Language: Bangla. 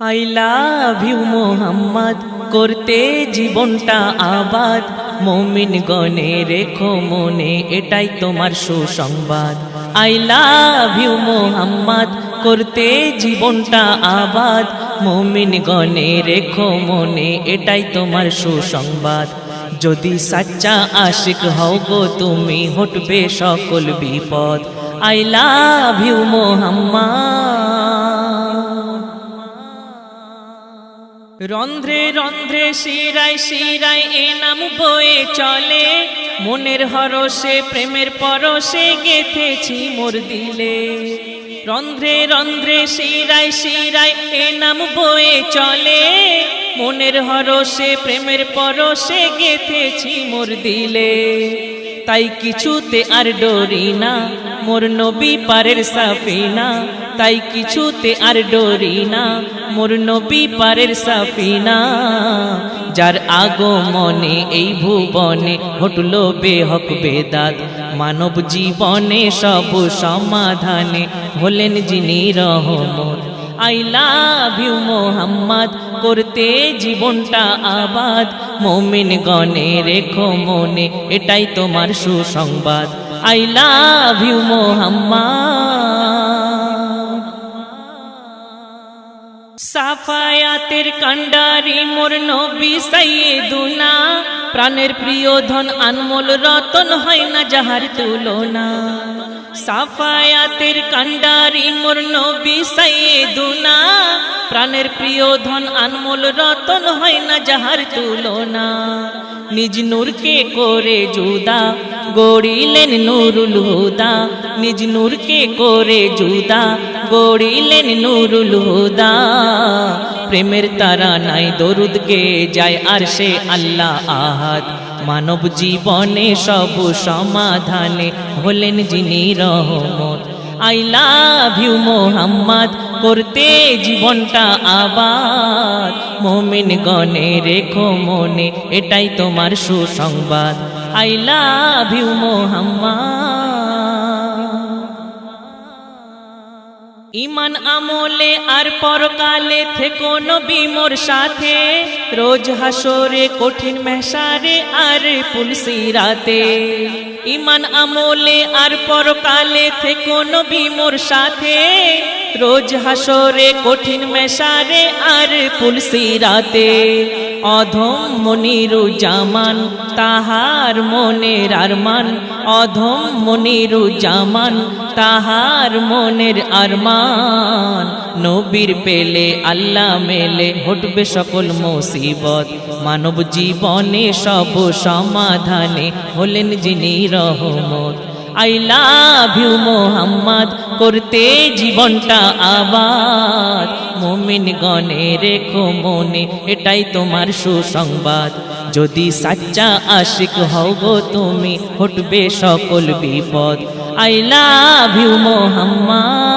আই লাভ ইউ মোহাম্মদ, করতে জীবনটা আবাদ। মমিন গনে রেখো মনে, এটাই তোমার সুসংবাদ। আই লাভ ইউ মোহাম্মদ, করতে জীবনটা আবাদ। মমিন গনে রেখো মনে, এটাই তোমার সুসংবাদ। যদি সাচ্চা আশিক হও গো, তুমি হটবে সকল বিপদ। I love you Mohammad. রন্ধ্রে রন্ধ্রে শিরায় শিরায় এ নাম বয়ে চলে। মনের হরসে প্রেমের পরশে গেথেছি মোর দিলে। রন্ধ্রে রন্ধ্রে শিরায় শিরায় এ নাম বয়ে চলে। মনের হরসে প্রেমের পরশে গেথেছি মোর দিলে। তাই কিছুতে আর ডরি না মোর নবী পারের সাফিনা, তাই কিছুতে আর ডরি না। মোর নবী পারের সাফিনা, যার আগমনে এই ভুবনে ঘটল বেহক বেদাত। মানব জীবনে সব সমাধানে হলেন যিনি রহমত। আই লাভ ইউ মোহাম্মদ, করতে জীবনটা আবাদ। মমিন গনে রেখো মনে, এটাই তোমার সুসংবাদ। I love you Mohammad. সাফায়াতের কান্ডারি মোর নবী সাইয়েদুনা, প্রাণের প্রিয় ধন আনমোল রতন হয় না যাহার তুলনা। সাফায়াতের কান্ডারি মোর নবী সাইয়েদুনা, প্রাণের প্রিয় ধন আনমোল রতন হয় না যাহার তুলনা। নিজ নূরকে করে জুদা গড়িলেন নুরুল হুদা। নিজ নূরকে করে জুদা গড়িলেন নুরুল হুদা। প্রেমের তারা নাই, দরুদ গে যায় আর সে আল্লাহ আহাদ। মানব জীবনে সব সমাধানে হলেন যিনি রহমত। আই লাভ ইউ মোহাম্মদ করতে জীবনটা আবাদ মমিন গনে রেখো মনে, এটাই তোমার সুসংবাদ। I love you Mohammad. ইমান আমলে আর পরকালে থেকো নবী মোর সাথে। রোজ হাসরে, কঠিন মেশারে আর পুলসি রাতে। ইমান আমলে আর পরকালে থেকো নবী মোর সাথে। রোজ হাসরে, কঠিন মেশারে আর পুলসি রাতে। অধম মনিরু জামান, তাহার মনের আরমান। অধম মনিরু জামান, তাহার মনের আরমান। নবীর পেলে আল্লাহ মেলে হটবে সকল মুসিবত। মানব জীবনে সব সমাধানে হলেন যিনি রহমত। আই লাভ ইউ মোহাম্মদ, করতে জীবনটা আবাদ। মুমিন গনে রেখো মনে, এটাই তোমার সুসংবাদ। যদি সাচ্চা আশিক গো তুমি, হটবে সকল বিপদ। I love you Mohammad.